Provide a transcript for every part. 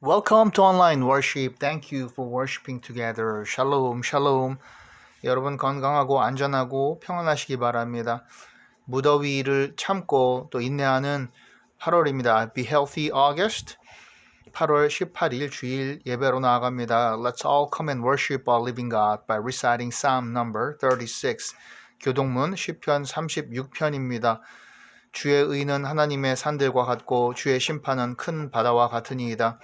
Welcome to online worship. Thank you for worshiping together. 샬롬, 샬롬. 여러분 건강하고 안전하고 평안하시기 바랍니다. 무더위를 참고 또 인내하는 8월입니다. Be healthy August. 8월 18일 주일 예배로 나아갑니다. Let's all come and worship our living God by reciting Psalm number 36. 교동문 시편 36편입니다. 주의 의는 하나님의 산들과 같고 주의 심판은 큰 바다와 같으니이다.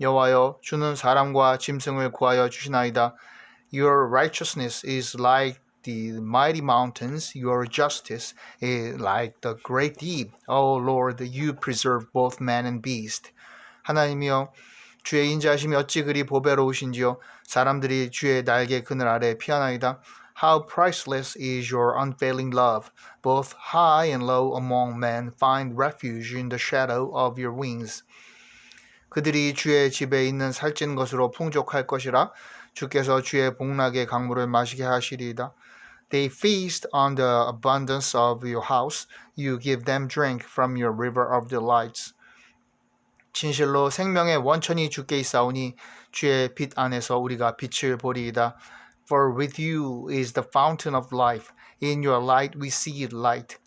여호와여 주는 사람과 짐승을 구하여 주시나이다. Your righteousness is like the mighty mountains, your justice is like the great deep. O Lord, you preserve both man and beast. 하나님이여 주의 인자하심이 어찌 그리 보배로우신지요 사람들이 주의 날개 그늘 아래 피하나이다. How priceless is your unfailing love. Both high and low among men find refuge in the shadow of your wings. 그들이 주의 집에 있는 살찐 것으로 풍족할 것이라 주께서 주의 복락의 강물을 마시게 하시리이다. They feast on the abundance of your house. You give them drink from your river of delights. 진실로 생명의 원천이 주께 있사오니 주의 빛 안에서 우리가 빛을 보리이다. For with you is the fountain of life. In your light we see light.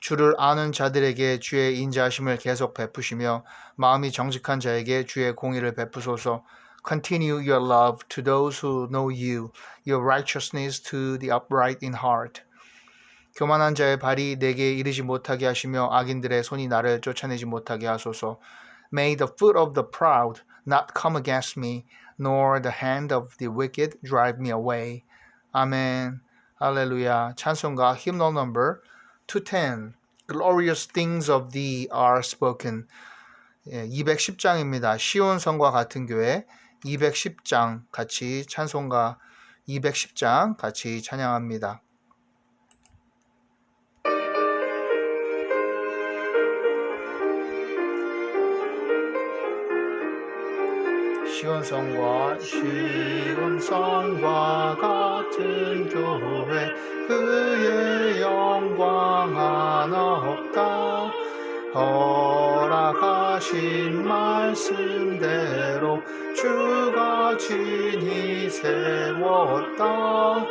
주를 아는 자들에게 주의 인자하심을 계속 베푸시며 마음이 정직한 자에게 주의 공의를 베푸소서. Continue your love to those who know you, your righteousness to the upright in heart. 교만한 자의 발이 내게 이르지 못하게 하시며 악인들의 손이 나를 쫓아내지 못하게 하소서. May the foot of the proud not come against me, nor the hand of the wicked drive me away. 아멘. 할렐루야. 찬송가 hymnal number 210. Glorious things of thee are spoken. 예, 210장입니다. 시온 성과 같은 교회 210장 같이 찬송가 210장 같이 찬양합니다. 시온성과 시온성과 같은 교회 그의 영광 하나 없다. 허락하신 말씀대로 주가 친히 세웠다.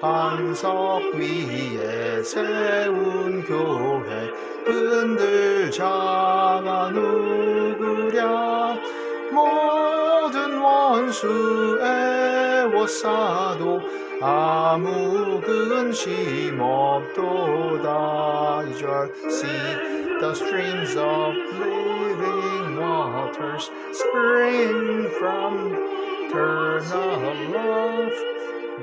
반석 위에 세운 교회 흔들 자가 누구 원수 애워싸도 아무 근심 없도다 2절 See the streams of living waters spring from eternal love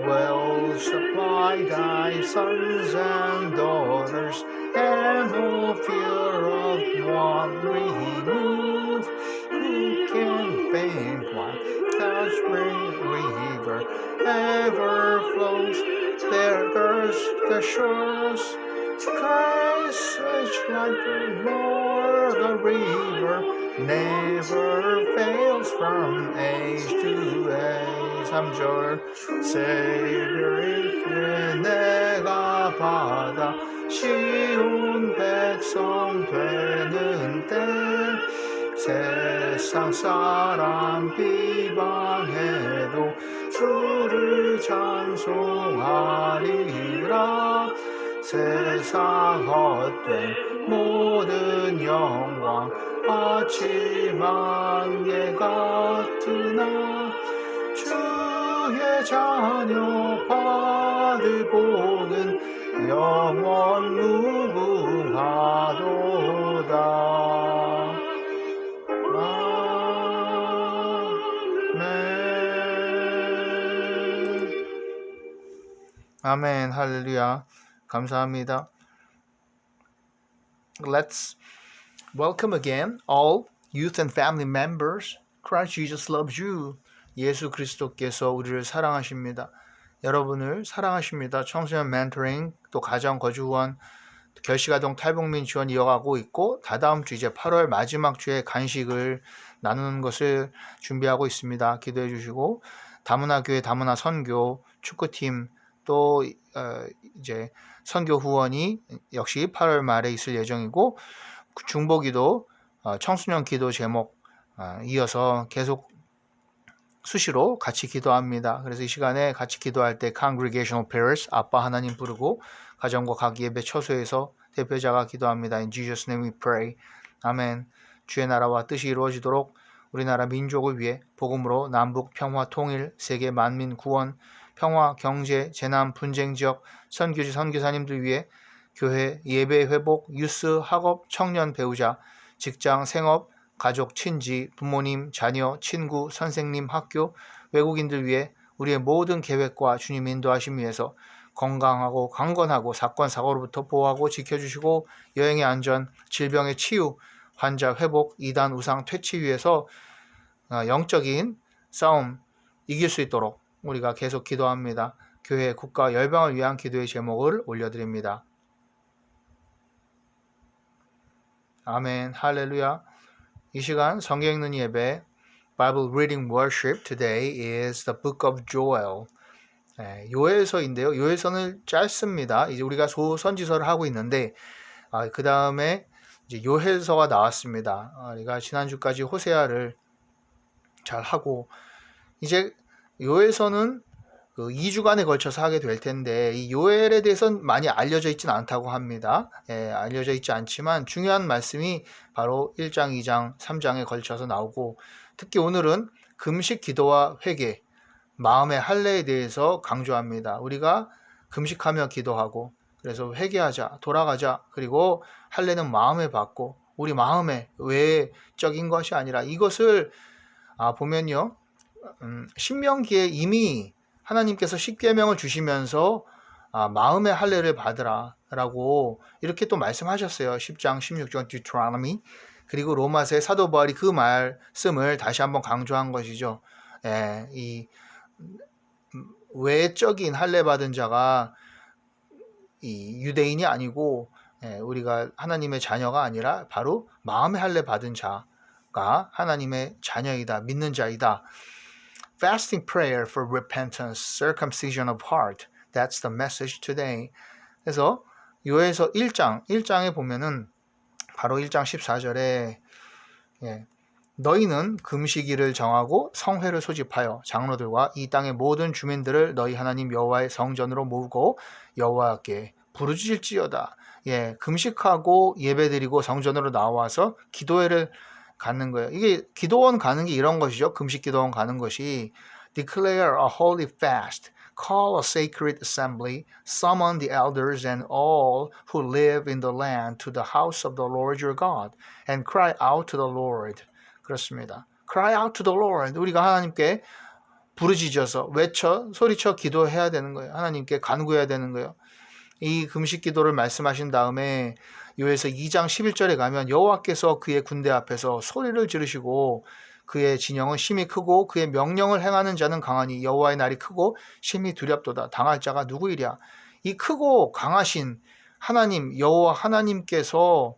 will supply thy sons and daughters and all fear of want remove who can faint while that spring river ever flows there thirst the shores Christ such like the Lord the river never fails from age to age 3절 Savior if 내가 받아 쉬운 백성 되는 때 세상 사람 비방해도 주를 찬송하리라. 세상 헛된 모든 영광 아침 안개 같으나 주의 자녀 받을 복은 영원 무궁하도 아멘 할렐루야 감사합니다. Let's welcome again all youth and family members. Christ Jesus loves you. 예수 그리스도께서 우리를 사랑하십니다. 여러분을 사랑하십니다. 청소년 멘토링, 또 가정 거주 후원, 결식아동 탈북민 지원 이어가고 있고 다다음 주 이제 8월 마지막 주에 간식을 나누는 것을 준비하고 있습니다. 기도해 주시고 다문화 교회 다문화 선교 축구팀 또 어, 이제 선교 후원이 역시 8월 말에 있을 예정이고 중보기도 어, 청소년 기도 제목 아, 이어서 계속 수시로 같이 기도합니다. 그래서 이 시간에 같이 기도할 때 congregational prayers 아빠 하나님 부르고 가정과 각 예배 처소에서 대표자가 기도합니다. In Jesus name we pray. 아멘. 주의 나라와 뜻이 이루어지도록 우리나라 민족을 위해 복음으로 남북 평화 통일, 세계 만민 구원, 평화, 경제, 재난, 분쟁 지역, 선교지 선교사님들 위해 교회, 예배 회복, 뉴스, 학업, 청년 배우자, 직장, 생업, 가족, 친지, 부모님, 자녀, 친구, 선생님, 학교, 외국인들 위해 우리의 모든 계획과 주님 인도하심 위해서 건강하고 강건하고 사건 사고로부터 보호하고 지켜주시고 여행의 안전, 질병의 치유, 환자 회복, 이단 우상 퇴치 위해서 어, 영적인 싸움 이길 수 있도록 우리가 계속 기도합니다. 교회, 국가, 열방을 위한 기도의 제목을 올려드립니다. 아멘, 할렐루야. 이 시간 성경 읽는 예배 Bible Reading Worship today is the Book of Joel. 예, 요엘서인데요. 요엘서는 짧습니다. 이제 우리가 소선지서를 하고 있는데 아, 그 다음에 이제 요엘서가 나왔습니다. 아, 우리가 지난주까지 호세아를 잘 하고 이제 요엘서는 그 2주간에 걸쳐서 하게 될 텐데 이 요엘에 대해서는 많이 알려져 있지는 않다고 합니다. 예, 알려져 있지 않지만 중요한 말씀이 바로 1장, 2장, 3장에 걸쳐서 나오고 특히 오늘은 금식 기도와 회개, 마음의 할례에 대해서 강조합니다. 우리가 금식하며 기도하고 그래서 회개하자, 돌아가자. 그리고 할례는 마음에 받고 우리 마음에 외적인 것이 아니라 이것을 아, 보면요. 음, 신명기에 이미 하나님께서 십계명을 주시면서 아, 마음의 할례를 받으라라고 이렇게 또 말씀하셨어요. 10장 16절 Deuteronomy 그리고 로마서의 사도 바울이 그 말씀을 다시 한번 강조한 것이죠. 예, 이 외적인 할례 받은 자가 이 유대인이 아니고 예, 우리가 하나님의 자녀가 아니라 바로 마음의 할례 받은 자가 하나님의 자녀이다, 믿는 자이다. Fasting prayer for repentance, circumcision of heart. That's the message today. 그래서 요에서 1장, 1장에 보면은 바로 1장 14절에 예, 너희는 금식일을 정하고 성회를 소집하여 장로들과 이 땅의 모든 주민들을 너희 하나님 여호와의 성전으로 모으고 여호와께 부르짖을지어다. 예, 금식하고 예배드리고 성전으로 나와서 기도회를 갖는 거예요. 이게 기도원 가는 게 이런 것이죠. 금식 기도원 가는 것이 declare a holy fast, call a sacred assembly, summon the elders and all who live in the land to the house of the Lord your God, and cry out to the Lord. 그렇습니다. Cry out to the Lord. 우리가 하나님께 부르짖어서 외쳐 소리쳐 기도해야 되는 거예요. 하나님께 간구해야 되는 거예요. 이 금식 기도를 말씀하신 다음에 요에서 2장 11절에 가면 여호와께서 그의 군대 앞에서 소리를 지르시고 그의 진영은 심히 크고 그의 명령을 행하는 자는 강하니 여호와의 날이 크고 심히 두렵도다. 당할 자가 누구이랴? 이 크고 강하신 하나님 여호와 하나님께서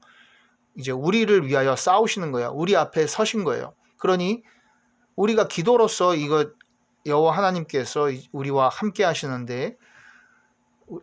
이제 우리를 위하여 싸우시는 거야 우리 앞에 서신 거예요. 그러니 우리가 기도로서 이거 여호와 하나님께서 우리와 함께 하시는데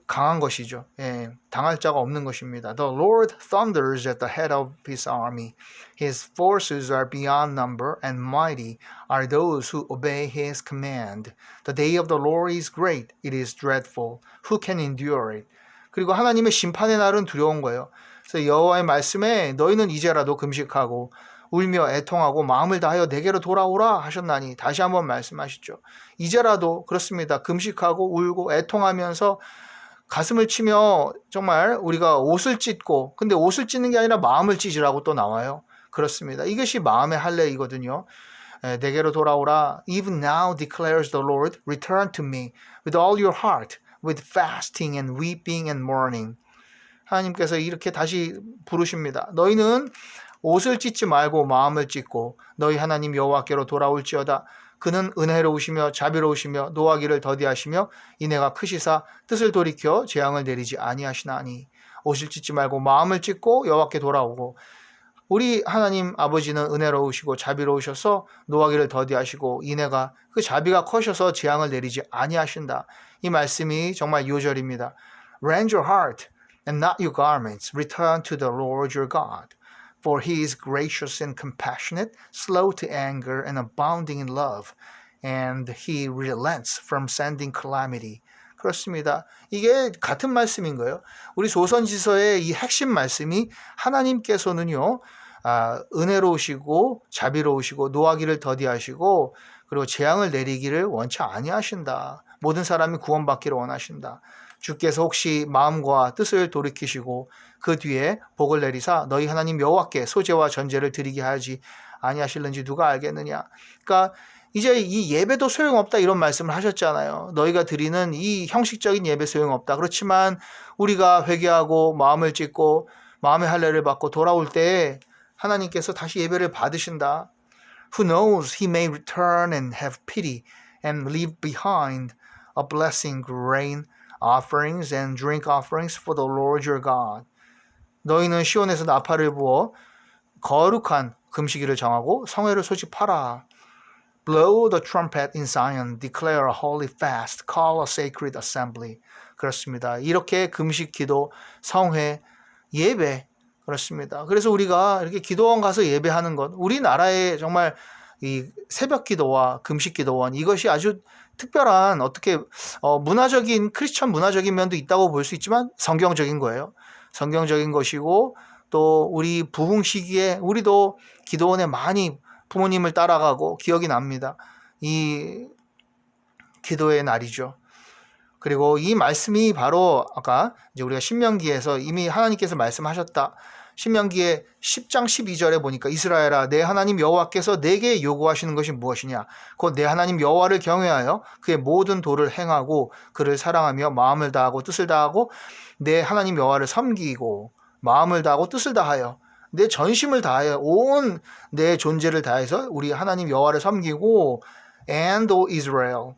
강한 것이죠. 예, 당할 자가 없는 것입니다. The Lord thunders at the head of his army. His forces are beyond number and mighty are those who obey his command. The day of the Lord is great. It is dreadful. Who can endure it? 그리고 하나님의 심판의 날은 두려운 거예요. 그래서 여호와의 말씀에 너희는 이제라도 금식하고 울며 애통하고 마음을 다하여 내게로 돌아오라 하셨나니 다시 한번 말씀하시죠. 이제라도 그렇습니다. 금식하고 울고 애통하면서 가슴을 치며 정말 우리가 옷을 찢고 근데 옷을 찢는 게 아니라 마음을 찢으라고 또 나와요. 그렇습니다. 이것이 마음의 할례이거든요. 내게로 돌아오라. Even now declares the Lord, return to me with all your heart, with fasting and weeping and mourning. 하나님께서 이렇게 다시 부르십니다. 너희는 옷을 찢지 말고 마음을 찢고 너희 하나님 여호와께로 돌아올지어다. 그는 은혜로우시며 자비로우시며 노하기를 더디하시며 이내가 크시사 뜻을 돌이켜 재앙을 내리지 아니하시나니 옷을 찢지 말고 마음을 찢고 여호와께 돌아오고 우리 하나님 아버지는 은혜로우시고 자비로우셔서 노하기를 더디하시고 이내가 그 자비가 커셔서 재앙을 내리지 아니하신다. 이 말씀이 정말 요절입니다. Rend your heart and not your garments. Return to the Lord your God. For he is gracious and compassionate, slow to anger and abounding in love, and he relents from sending calamity. 그렇습니다. 이게 같은 말씀인 거예요. 우리 조선지서의 이 핵심 말씀이 하나님께서는요, 아, 은혜로우시고 자비로우시고 노하기를 더디하시고 그리고 재앙을 내리기를 원치 아니하신다. 모든 사람이 구원받기를 원하신다. 주께서 혹시 마음과 뜻을 돌이키시고 그 뒤에 복을 내리사 너희 하나님 여호와께 소재와 전제를 드리게 하지 아니하실는지 누가 알겠느냐. 그러니까 이제 이 예배도 소용없다 이런 말씀을 하셨잖아요. 너희가 드리는 이 형식적인 예배 소용없다. 그렇지만 우리가 회개하고 마음을 찢고 마음의 할례를 받고 돌아올 때 하나님께서 다시 예배를 받으신다. Who knows he may return and have pity and leave behind a blessing, grain offerings and drink offerings for the Lord your God. 너희는 시온에서 나팔을 부어 거룩한 금식일을 정하고 성회를 소집하라. Blow the trumpet in Zion, declare a holy fast, call a sacred assembly. 그렇습니다. 이렇게 금식, 기도, 성회, 예배 그렇습니다. 그래서 우리가 이렇게 기도원 가서 예배하는 것, 우리나라의 정말 이 새벽 기도와 금식 기도원 이것이 아주 특별한 어떻게 어, 문화적인 크리스천 문화적인 면도 있다고 볼 수 있지만 성경적인 거예요. 성경적인 것이고 또 우리 부흥 시기에 우리도 기도원에 많이 부모님을 따라가고 기억이 납니다. 이 기도의 날이죠. 그리고 이 말씀이 바로 아까 이제 우리가 신명기에서 이미 하나님께서 말씀하셨다. 신명기의 10장 12절에 보니까 이스라엘아 내 하나님 여호와께서 내게 요구하시는 것이 무엇이냐? 곧 내 하나님 여호와를 경외하여 그의 모든 도를 행하고 그를 사랑하며 마음을 다하고 뜻을 다하고 내 하나님 여호와를 섬기고 마음을 다하고 뜻을 다하여 내 전심을 다하여 온 내 존재를 다해서 우리 하나님 여호와를 섬기고 and O Israel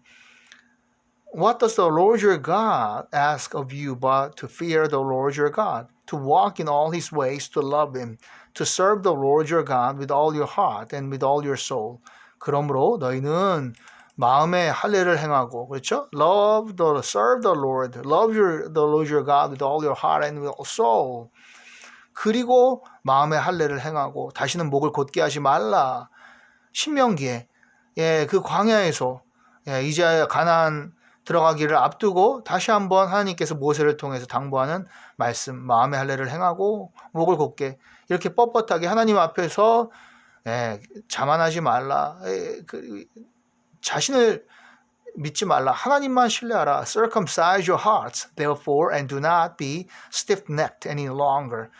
What does the Lord your God ask of you but to fear the Lord your God, to walk in all his ways, to love him, to serve the Lord your God with all your heart and with all your soul. 그러므로 너희는 마음의 할례를 행하고 그렇죠? Love the serve the Lord, love your the Lord your God with all your heart and with all soul. 그리고 마음의 할례를 행하고 다시는 목을 곧게 하지 말라. 신명기에 예, 그 광야에서 예, 이제 가나안 들어가기를 앞두고 다시 한번 하나님께서 모세를 통해서 당부하는 말씀, 마음의 할례를 행하고 목을 곧게 이렇게 뻣뻣하게 하나님 앞에서 예, 자만하지 말라. 예, 그, 자신을 믿지 말라. 하나님만 신뢰하라. Circumcise your hearts, therefore, and do not be stiff-necked any longer.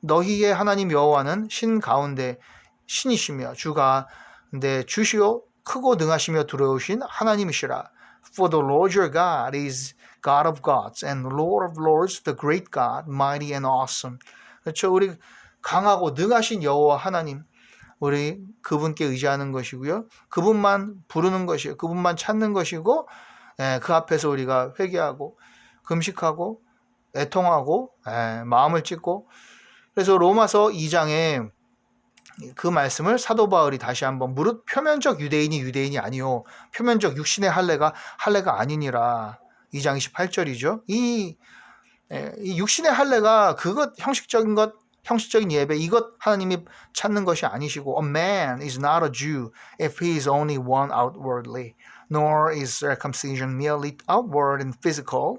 너희의 하나님 여호와는 신 가운데 신이시며 주가 내 주시오 크고 능하시며 두려우신 하나님이시라. For the Lord your God is God of gods and Lord of lords, the great God, mighty and awesome. 그렇죠. 우리 강하고 능하신 여호와 하나님, 우리 그분께 의지하는 것이고요. 그분만 부르는 것이요. 그분만 찾는 것이고, 예, 그 앞에서 우리가 회개하고 금식하고 애통하고 예, 마음을 찢고 그래서 로마서 2장에 그 말씀을 사도 바울이 다시 한번 무릇 표면적 유대인이 유대인이 아니요 표면적 육신의 할례가 할례가 아니니라 2장 28절이죠. 이, 이 육신의 할례가 그것 형식적인 것 형식적인 예배 이것 하나님이 찾는 것이 아니시고 a man is not a Jew if he is only one outwardly nor is circumcision merely outward and physical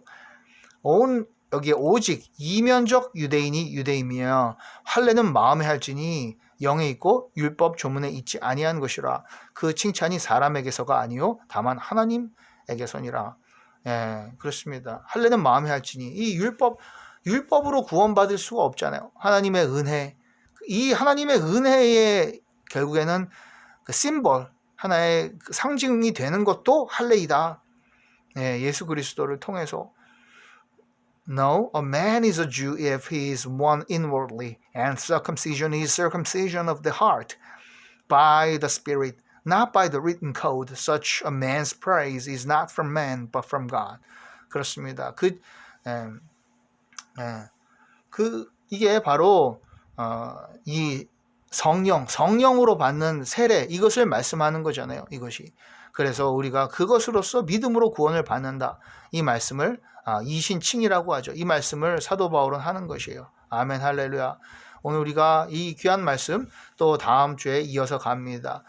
온 여기에 오직 이면적 유대인이 유대이며 할례는 마음에 할지니 영에 있고 율법 조문에 있지 아니한 것이라 그 칭찬이 사람에게서가 아니요 다만 하나님에게서니라. 예 그렇습니다. 할례는 마음에 할지니 이 율법 율법으로 구원받을 수가 없잖아요. 하나님의 은혜. 이 하나님의 은혜의 결국에는 그 심벌 하나의 그 상징이 되는 것도 할례이다. 예, 예수 그리스도를 통해서 No, a man is a Jew if he is one inwardly, and circumcision is circumcision of the heart by the Spirit, not by the written code. Such a man's praise is not from man, but from God. 그렇습니다. 그, 에, 에, 그 이게 바로 어, 이 성령, 성령으로 받는 세례 이것을 말씀하는 거잖아요. 이것이. 그래서 우리가 그것으로서 믿음으로 구원을 받는다. 이 말씀을 아, 이신칭이라고 하죠. 이 말씀을 사도 바울은 하는 것이에요. 아멘 할렐루야. 오늘 우리가 이 귀한 말씀 또 다음 주에 이어서 갑니다.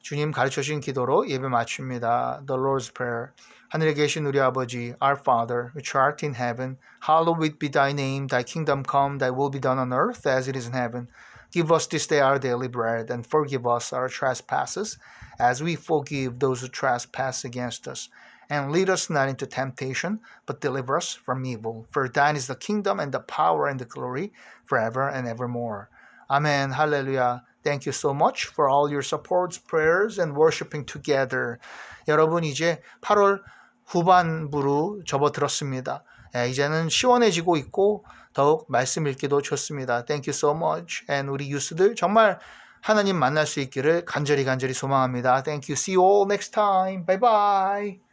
주님 가르쳐 주신 기도로 예배 마칩니다. The Lord's Prayer. 하늘에 계신 우리 아버지, Our Father, which art in heaven, hallowed be thy name, thy kingdom come, thy will be done on earth as it is in heaven. Give us this day our daily bread, and forgive us our trespasses, as we forgive those who trespass against us. And lead us not into temptation, but deliver us from evil. For thine is the kingdom, and the power, and the glory, forever and evermore. Amen. Hallelujah. Thank you so much for all your supports, prayers, and worshiping together. 여러분 이제 8월 후반부로 접어들었습니다. 예, 이제는 시원해지고 있고 더욱 말씀 읽기도 좋습니다. Thank you so much. And 우리 유스들 정말 하나님 만날 수 있기를 간절히 간절히 소망합니다. Thank you. See you all next time. Bye bye.